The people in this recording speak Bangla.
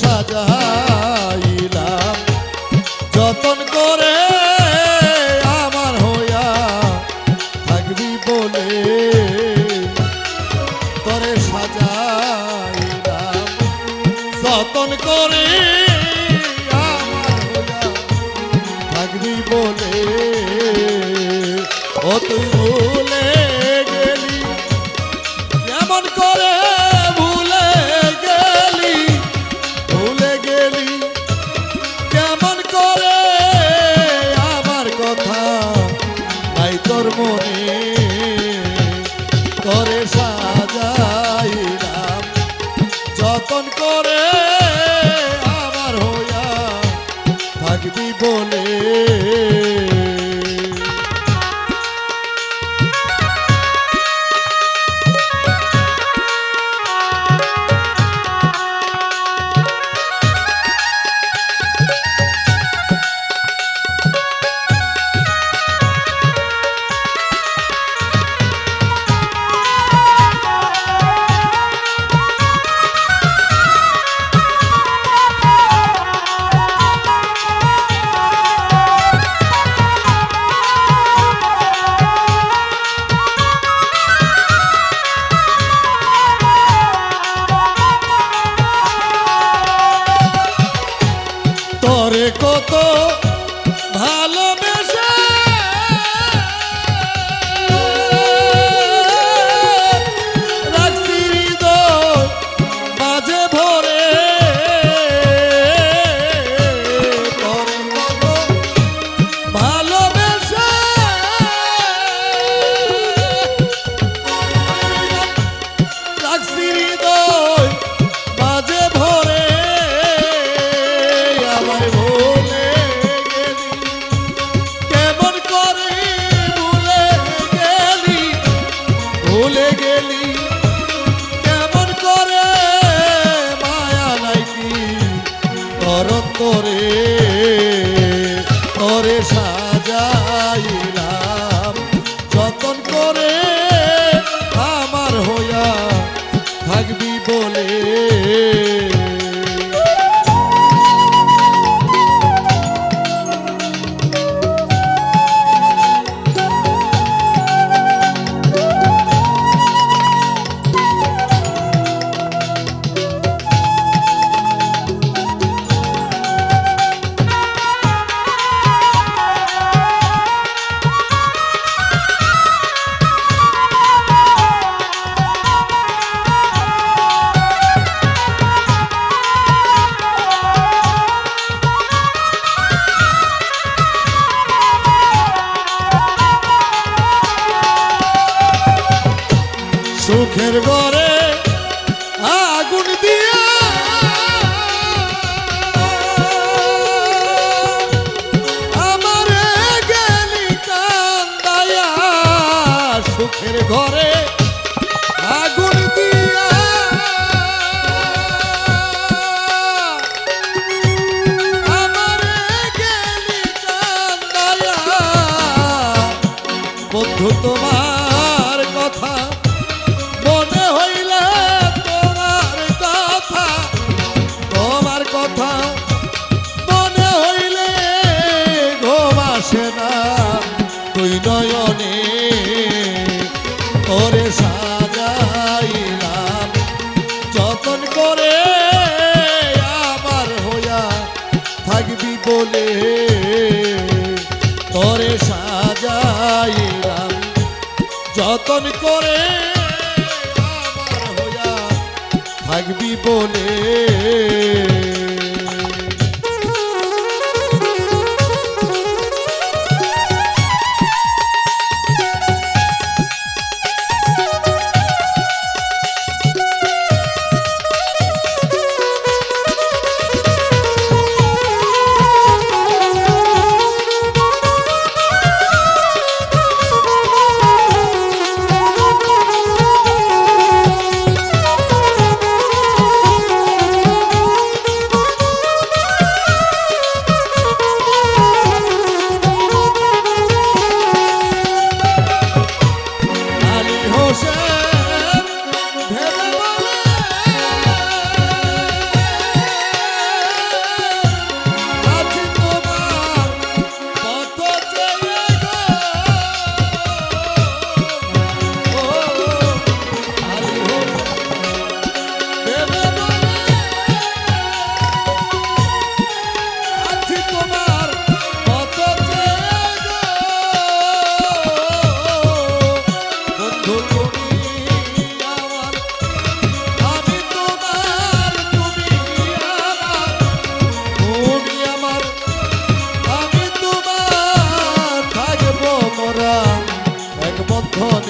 সাজাইলাম। যতন করে আমার হইয়া থাকবি বলে তোরে সাজাইলাম। যতন করে আমার হইয়া থাকবি বলে, ও তুই ভুলে তোর মনে করে সাজাইলাম। যতন করে আমার হইয়া থাকবি বলে। তোরে কত সুখের ঘরে আগুন দিয়া। আমারে গেলি কান্দায়া সুখের ঘরে আগুন দিয়া। তোমার বলে তরে সাজাইলাম যতন করে আমার হইয়া থাকবি বলে। Oh.